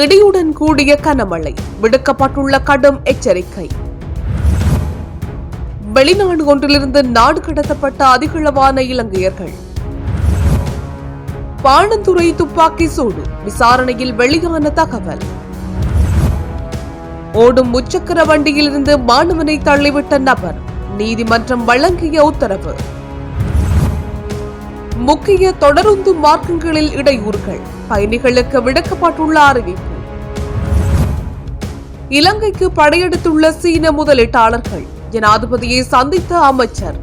இடியுடன் கூடிய கனமழை விடுக்கப்பட்டுள்ள கடும் எச்சரிக்கை. வெளிநாடு ஒன்றிலிருந்து நாடு கடத்தப்பட்ட அதிகளவான இலங்கையர்கள். பாணந்துறை துப்பாக்கி சூடு விசாரணையில் வெளியான தகவல். ஓடும் முச்சக்கர வண்டியிலிருந்து மாணவனை தள்ளிவிட்ட நபர் நீதிமன்றம் வழங்கிய உத்தரவு. முக்கிய தொடருந்து மார்க்கங்களில் இடையூறுகள். பயணிகளுக்கு விடுக்கப்பட்டுள்ள அறிவிப்பு. இலங்கைக்கு படையெடுத்துள்ள சீன முதலீட்டாளர்கள் ஜனாதிபதியை சந்தித்த அமைச்சர்.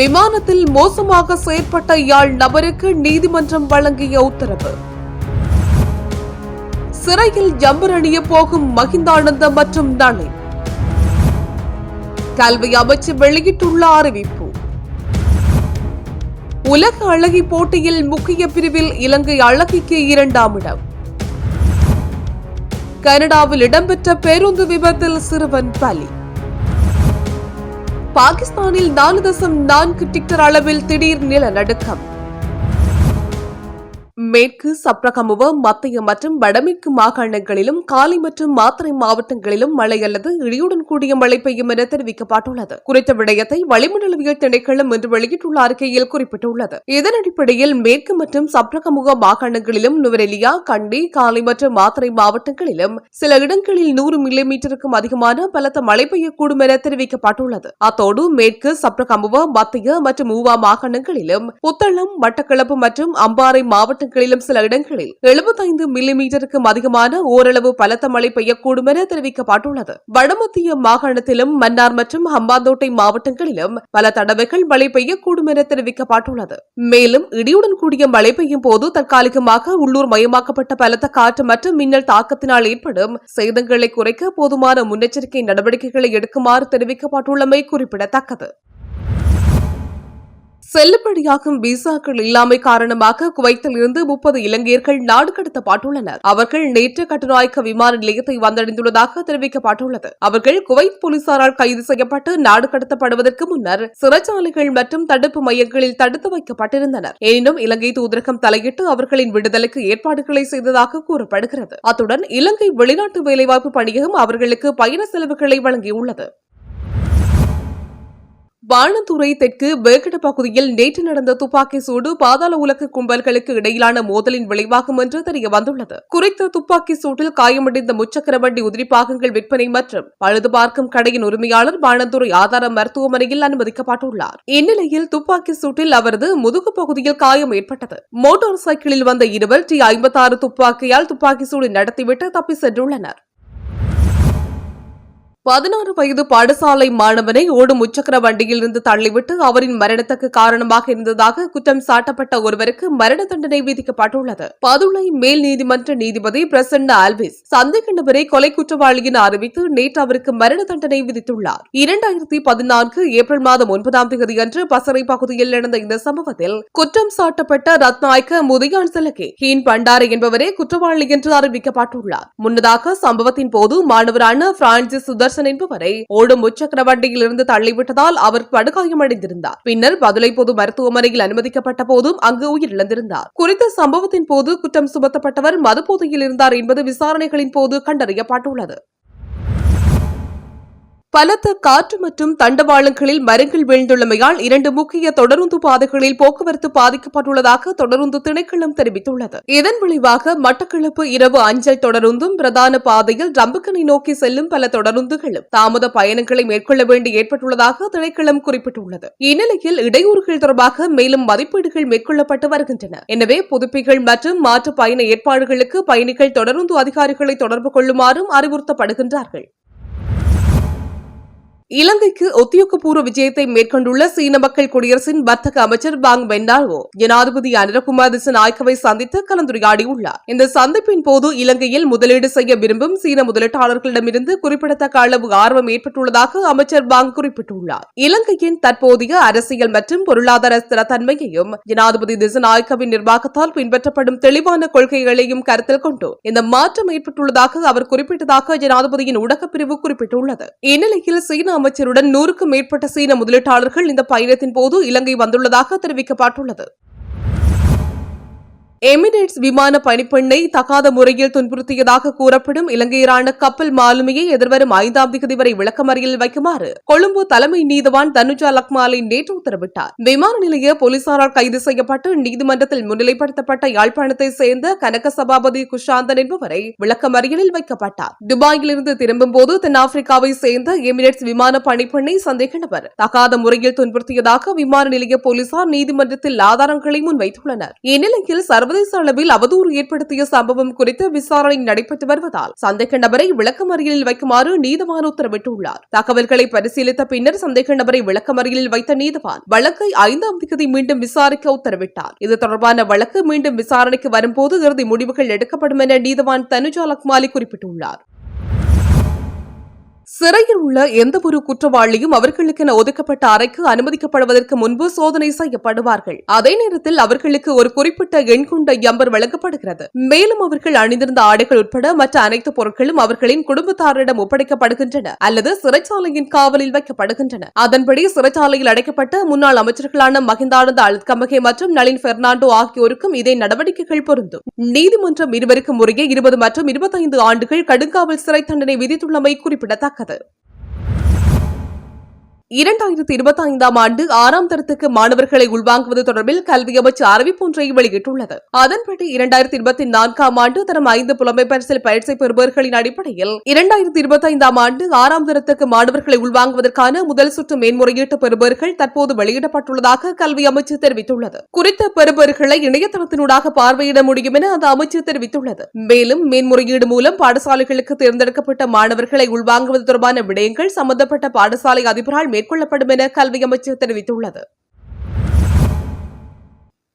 விமானத்தில் மோசமாக செயற்பட்ட யாழ் நபருக்கு நீதிமன்றம் வழங்கிய உத்தரவு. சிறையில் ஜம்பர் அணிய போகும் மகிந்தானந்த மற்றும் நளின். கல்வி அமைச்சு வெளியிட்டுள்ள அறிவிப்பு. உலக அழகி போட்டியில் முக்கிய பிரிவில் இலங்கை அழகிக்கு இரண்டாம் இடம். கனடாவில் இடம்பெற்ற பேருந்து விபத்தில் சிறுவன் பலி. பாகிஸ்தானில் நாலு தசம் நான்கு டிக்டர் அளவில் திடீர் நிலநடுக்கம். மேற்கு சப்ரகமுவ மத்திய மற்றும் வடமேற்கு மாகாணங்களிலும் காலி மற்றும் மாத்தறை மாவட்டங்களிலும் மழை அல்லது இடியுடன் கூடிய மழை பெய்யும் என தெரிவிக்கப்பட்டுள்ளது. குறித்த விடயத்தை வளிமண்டலவியல் திணைக்களம் இன்று வெளியிட்டுள்ள அறிக்கையில் குறிப்பிட்டுள்ளது. இதன் அடிப்படையில் மேற்கு மற்றும் சப்ரகமுக மாகாணங்களிலும் நுவரெலியா கண்டி காலி மற்றும் மாத்தறை மாவட்டங்களிலும் சில இடங்களில் நூறு மில்லி மீட்டருக்கும் அதிகமான பலத்த மழை பெய்யக்கூடும் என தெரிவிக்கப்பட்டுள்ளது. அத்தோடு மேற்கு சப்ரகமுவ மத்திய மற்றும் ஊவா மாகாணங்களிலும் புத்தளம் மட்டக்களப்பு மற்றும் அம்பாறை மாவட்டங்களிலும் சில இடங்களில் 75 மில்லி மீட்டருக்கும் அதிகமான ஓரளவு பலத்த மழை பெய்யக்கூடும் என தெரிவிக்கப்பட்டுள்ளது. வடமத்திய மாகாணத்திலும் மன்னார் மற்றும் ஹம்பாந்தோட்டை மாவட்டங்களிலும் பல தடவைகள் மழை பெய்யக்கூடும் என தெரிவிக்கப்பட்டுள்ளது. மேலும் இடியுடன் கூடிய மழை பெய்யும் போது தற்காலிகமாக உள்ளூர் மயமாக்கப்பட்ட பலத்த காற்று மற்றும் மின்னல் தாக்கத்தினால் ஏற்படும் சேதங்களை குறைக்க போதுமான முன்னெச்சரிக்கை நடவடிக்கைகளை எடுக்குமாறு தெரிவிக்கப்பட்டுள்ளமை குறிப்பிடத்தக்கது. செல்லுபடியாகும் விசாக்கள் இல்லாமை காரணமாக குவைத்தில் இருந்து முப்பது இலங்கையர்கள் நாடு கடத்தப்பட்டுள்ளனர். அவர்கள் நேற்று கட்டுநாயக்க விமான நிலையத்தை வந்தடைந்துள்ளதாக தெரிவிக்கப்பட்டுள்ளது. அவர்கள் குவைத் போலீசாரால் கைது செய்யப்பட்டு நாடு கடத்தப்படுவதற்கு முன்னர் சிறைச்சாலைகள் மற்றும் தடுப்பு மையங்களில் தடுத்து வைக்கப்பட்டிருந்தனர். எனினும் இலங்கை தூதரகம் தலையிட்டு அவர்களின் விடுதலைக்கு ஏற்பாடுகளை செய்ததாக கூறப்படுகிறது. அத்துடன் இலங்கை வெளிநாட்டு வேலைவாய்ப்பு பணியகம் அவர்களுக்கு பயண செலவுகளை வழங்கியுள்ளது. வானத்துறை தெற்கு வேகட பகுதியில் நேற்று நடந்த துப்பாக்கி சூடு பாதாள உலக கும்பல்களுக்கு இடையிலான மோதலின் விளைவாகும் என்று தெரிய வந்துள்ளது. குறித்த துப்பாக்கி சூட்டில் காயமடைந்த முச்சக்கர வண்டி உதிரி பாகங்கள் விற்பனை மற்றும் பழுது பார்க்கும் கடையின் உரிமையாளர் வானத்துறை ஆதார மருத்துவமனையில் அனுமதிக்கப்பட்டுள்ளார். இந்நிலையில் துப்பாக்கி சூட்டில் அவரது முதுகு பகுதியில் காயம் ஏற்பட்டது. மோட்டார் சைக்கிளில் வந்த இருவர் டி ஐம்பத்தாறு துப்பாக்கியால் துப்பாக்கி சூடு நடத்திவிட்டு தப்பி சென்றுள்ளனர். பதினாறு வயது பாடசாலை மாணவனை ஓடும் முச்சக்கர வண்டியில் இருந்து தள்ளிவிட்டு அவரின் மரணத்துக்கு காரணமாக இருந்ததாக குற்றம் சாட்டப்பட்ட ஒருவருக்கு மரண தண்டனை விதிக்கப்பட்டுள்ளது. பதுளை மேல் நீதிமன்ற நீதிபதி பிரசன்ன ஆல்விஸ் சந்தேக நபரை கொலை குற்றவாளியின் அறிவித்து நேற்று அவருக்கு மரண தண்டனை விதித்துள்ளார். இரண்டாயிரத்தி பதினான்கு ஏப்ரல் மாதம் ஒன்பதாம் தேதி அன்று பசறை பகுதியில் நடந்த இந்த சம்பவத்தில் குற்றம் சாட்டப்பட்ட ரத்நாயக்க முதியான் சிலகே ஹீன் பண்டாரை என்பவரே குற்றவாளி என்று அறிவிக்கப்பட்டுள்ளார். முன்னதாக சம்பவத்தின் போது மாணவரான பிரான்சிஸ் அரசன் என்பவரை ஓடும் முச்சக்கர வண்டியில் இருந்து தள்ளிவிட்டதால் அவர் படுகாயமடைந்திருந்தார். பின்னர் பதுளை பொது மருத்துவமனையில் அனுமதிக்கப்பட்ட போதும் அங்கு உயிரிழந்திருந்தார். குறித்த சம்பவத்தின் போது குற்றம் சுமத்தப்பட்டவர் மதுபோதையில் இருந்தார் என்பது விசாரணைகளின் போது கண்டறியப்பட்டுள்ளது. பலத்த காற்று மற்றும் தண்டவாளங்களில் மரங்கள் வீழ்ந்துள்ளமையால் இரண்டு முக்கிய தொடருந்து பாதைகளில் போக்குவரத்து பாதிக்கப்பட்டுள்ளதாக தொடருந்து திணைக்களம் தெரிவித்துள்ளது. இதன் விளைவாக மட்டக்களப்பு இரவு அஞ்சல் தொடருந்தும் பிரதான பாதையில் ரம்புக்கனை நோக்கி செல்லும் பல தொடருந்துகளும் தாமத பயணங்களை மேற்கொள்ள வேண்டி ஏற்பட்டுள்ளதாக திணைக்களம் குறிப்பிட்டுள்ளது. இந்நிலையில் இடையூறுகள் தொடர்பாக மேலும் மதிப்பீடுகள் மேற்கொள்ளப்பட்டு வருகின்றன. எனவே புதுப்பிகள் மற்றும் மாற்று பயண ஏற்பாடுகளுக்கு பயணிகள் தொடருந்து அதிகாரிகளை தொடர்பு கொள்ளுமாறும் அறிவுறுத்தப்படுகின்றார்கள். இலங்கைக்கு உத்தியோகபூர்வ விஜயத்தை மேற்கொண்டுள்ள சீன மக்கள் குடியரசின் வர்த்தக அமைச்சர் பாங் பெண்டால்வோ ஜனாதிபதி அனிரகுமார் திசநாயக்கவை சந்தித்து கலந்துரையாடியுள்ளார். இந்த சந்திப்பின் போது இலங்கையில் முதலீடு செய்ய விரும்பும் சீன முதலீட்டாளர்களிடமிருந்து குறிப்பிடத்தக்க அளவு ஆர்வம் ஏற்பட்டுள்ளதாக அமைச்சர் பாங் குறிப்பிட்டுள்ளார். இலங்கையின் தற்போதைய அரசியல் மற்றும் பொருளாதார ஸ்திரத்தன்மையையும் ஜனாதிபதி திசநாயக்கவின் நிர்வாகத்தால் பின்பற்றப்படும் தெளிவான கொள்கைகளையும் கருத்தில் கொண்டு இந்த மாற்றம் ஏற்பட்டுள்ளதாக அவர் குறிப்பிட்டதாக ஜனாதிபதியின் ஊடகப்பிரிவு குறிப்பிட்டுள்ளது. இந்நிலையில் சீன அமைச்சருடன் நூறுக்கும் மேற்பட்ட சீன முதலீட்டாளர்கள் இந்த பயணத்தின் போது இலங்கை வந்துள்ளதாக தெரிவிக்கப்பட்டுள்ளது. எமிரேட்ஸ் விமான பணிப்பெண்ணை தகாத முறையில் துன்புறுத்தியதாக கூறப்படும் இலங்கையரான கப்பல் மாலுமியை எதிர்வரும் ஐந்தாம் தேதி வரை விளக்கமறியில் வைக்குமாறு கொழும்பு தலைமை நீதவான் தனுஜா லக்மாலை நேற்று உத்தரவிட்டார். விமான நிலைய போலீசாரால் கைது செய்யப்பட்டு நீதிமன்றத்தில் முன்னிலைப்படுத்தப்பட்ட யாழ்ப்பாணத்தை சேர்ந்த கனக சபாபதி குஷாந்தன் என்பவரை விளக்கமறியலில் வைக்கப்பட்டார். துபாயிலிருந்து திரும்பும் போது தென்னாப்பிரிக்காவை சேர்ந்த எமிரேட்ஸ் விமான பணிப்பெண்ணை சந்தேக நபர் தகாத முறையில் துன்புறுத்தியதாக விமான நிலைய போலீசார் நீதிமன்றத்தில் ஆதாரங்களை முன்வைத்துள்ளனர். இந்நிலையில் சர்வதேச அளவில் அவதூறு ஏற்படுத்திய சம்பவம் குறித்து விசாரணை நடைபெற்று வருவதால் சந்தேக நபரை விளக்கமறியலில் வைக்குமாறு நீதவான் உத்தரவிட்டுள்ளார். தகவல்களை பரிசீலித்த பின்னர் சந்தேக நபரை விளக்கமறியலில் வைத்த நீதவான் வழக்கை ஐந்தாம் தேதி மீண்டும் விசாரிக்க உத்தரவிட்டார். இது தொடர்பான வழக்கு மீண்டும் விசாரணைக்கு வரும்போது இறுதி முடிவுகள் எடுக்கப்படும் என நீதவான் தனுஜா லக்மாலி குறிப்பிட்டுள்ளார். சிறையில் உள்ள எந்த ஒரு குற்றவாளியும் அவர்களுக்கென ஒதுக்கப்பட்ட அறைக்கு அனுமதிக்கப்படுவதற்கு முன்பு சோதனை செய்யப்படுவார்கள். அதே நேரத்தில் அவர்களுக்கு ஒரு குறிப்பிட்ட எண் கொண்ட எம்பர் வழங்கப்படுகிறது. மேலும் அவர்கள் அணிந்திருந்த ஆடைகள் உட்பட மற்ற அனைத்து பொருட்களும் அவர்களின் குடும்பத்தாரிடம் ஒப்படைக்கப்படுகின்றன அல்லது சிறைச்சாலையின் காவலில் வைக்கப்படுகின்றன. அதன்படி சிறைச்சாலையில் அடைக்கப்பட்ட முன்னாள் அமைச்சர்களான மகிந்தானந்த அழுத்கமகே மற்றும் நளின் பெர்னாண்டோ ஆகியோருக்கும் இதே நடவடிக்கைகள் பொருந்தும். நீதிமன்றம் இருவருக்கும் முறையே இருபது மற்றும் இருபத்தைந்து ஆண்டுகள் கடுங்காவல் சிறை தண்டனை விதித்துள்ளமை குறிப்பிடத்தக்கது. だよ。இரண்டாயிரத்தி இருபத்தி ஐந்தாம் ஆண்டு ஆறாம் தரத்துக்கு மாணவர்களை உள்வாங்குவது தொடர்பில் கல்வி அமைச்சு அறிவிப்பு ஒன்றை வெளியிட்டுள்ளது. அதன்படி இரண்டாயிரத்தி இருபத்தி நான்காம் ஆண்டு தரம் ஐந்து புலமை பரிசில் பயிற்சி பெறுபவர்களின் அடிப்படையில் இரண்டாயிரத்தி இருபத்தி ஐந்தாம் ஆண்டு ஆறாம் தரத்துக்கு மாணவர்களை உள்வாங்குவதற்கான முதல் சுற்று மேன்முறையீட்டு பெறுபவர்கள் தற்போது வெளியிடப்பட்டுள்ளதாக கல்வி அமைச்சு தெரிவித்துள்ளது. குறித்த பெறுபவர்களை இணையதளத்தினூடாக பார்வையிட முடியும் என அந்த அமைச்சு தெரிவித்துள்ளது. மேலும் மேன்முறையீடு மூலம் பாடசாலைகளுக்கு தேர்ந்தெடுக்கப்பட்ட மாணவர்களை உள்வாங்குவது தொடர்பான விடயங்கள் சம்பந்தப்பட்ட பாடசாலை அதிபரால் மேற்கொள்ளப்படும் என கல்வி அமைச்சர் தெரிவித்துள்ளது.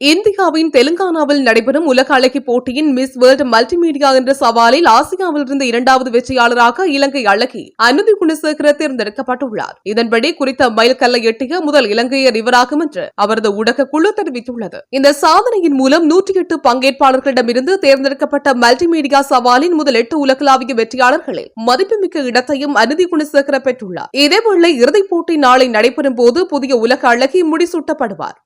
இந்தியாவின் தெலுங்கானாவில் நடைபெறும் உலக அழகி போட்டியின் மிஸ் வேர்ல்ட் மல்டிமீடியா என்ற சவாலில் ஆசியாவிலிருந்து இரண்டாவது வெற்றியாளராக இலங்கை அழகி அனுதி குணசேகர தேர்ந்தெடுக்கப்பட்டுள்ளார். இதன்படி குறித்த மைல்கல்லை எட்டிய முதல் இலங்கையர் இவராகும் என்று அவரது ஊடக குழு தெரிவித்துள்ளது. இந்த சாதனையின் மூலம் நூற்றி எட்டு பங்கேற்பாளர்களிடமிருந்து தேர்ந்தெடுக்கப்பட்ட மல்டிமீடியா சவாலின் முதல் எட்டு உலகளாவிய வெற்றியாளர்களில் மதிப்புமிக்க இடத்தையும் அனுதி குணசேகர பெற்றுள்ளார். இதேவேளை இறுதிப் போட்டி நாளை நடைபெறும் போது புதிய உலக அழகி முடிசூட்டப்படுவார்.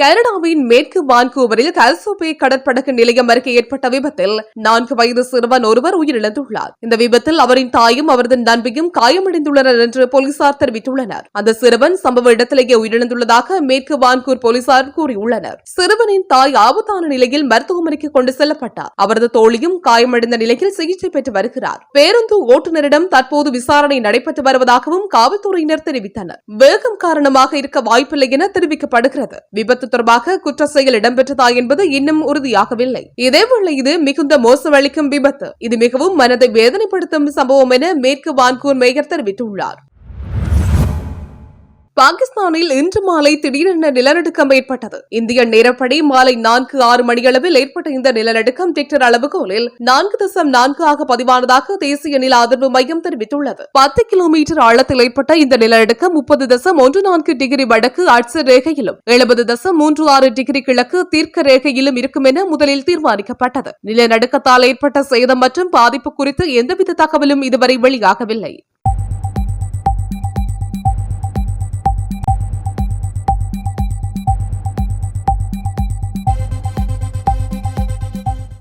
கனடாவின் மேற்கு வான்கூவரில் கல்சோபே கடற்படகு நிலையம் அருகே ஏற்பட்ட விபத்தில் நான்கு வயது சிறுவன் ஒருவர் உயிரிழந்துள்ளார். இந்த விபத்தில் அவரின் தாயும் அவரது நண்பியும் காயமடைந்துள்ளனர் என்று போலீசார் தெரிவித்துள்ளனர். அந்த சிறுவன் சம்பவ இடத்திலேயே உயிரிழந்துள்ளதாக மேற்கு வான்கூர் போலீசார் கூறியுள்ளனர். சிறுவனின் தாய் ஆபத்தான நிலையில் மருத்துவமனைக்கு கொண்டு செல்லப்பட்டார். அவரது தோழியும் காயமடைந்த நிலையில் சிகிச்சை பெற்று வருகிறார். பேருந்து ஓட்டுநரிடம் தற்போது விசாரணை நடைபெற்று வருவதாகவும் காவல்துறையினர் தெரிவித்தனர். வேகம் காரணமாக இருக்க வாய்ப்பில்லை என தெரிவிக்கப்படுகிறது. விபத்து தொடர்பாக குற்ற செயல் இடம்பெற்றதா என்பது இன்னும் உறுதியாகவில்லை. இதேவேளை இது மிகுந்த மோசமளிக்கும் விபத்து. இது மிகவும் மனதை வேதனைப்படுத்தும் சம்பவம் என மேற்கு வான்கூர் மேயர் தெரிவித்துள்ளார். பாகிஸ்தானில் இன்று மாலை திடீரென நிலநடுக்கம் ஏற்பட்டது. இந்திய நேரப்படி மாலை நான்கு ஆறு மணியளவில் ஏற்பட்ட இந்த நிலநடுக்கம் டிக்டர் அளவுகோலில் நான்கு தசம் நான்கு ஆக பதிவானதாக தேசிய நில அதிர்வு மையம் தெரிவித்துள்ளது. பத்து கிலோமீட்டர் ஆழத்தில் ஏற்பட்ட இந்த நிலநடுக்கம் முப்பது தசம் ஒன்று நான்கு டிகிரி வடக்கு அட்ச ரேகையிலும் எழுபது தசம் மூன்று ஆறு டிகிரி கிழக்கு தீர்க்க ரேகையிலும் இருக்கும் என முதலில் தீர்மானிக்கப்பட்டது. நிலநடுக்கத்தால் ஏற்பட்ட சேதம் மற்றும் பாதிப்பு குறித்து எந்தவித தகவலும் இதுவரை வெளியாகவில்லை.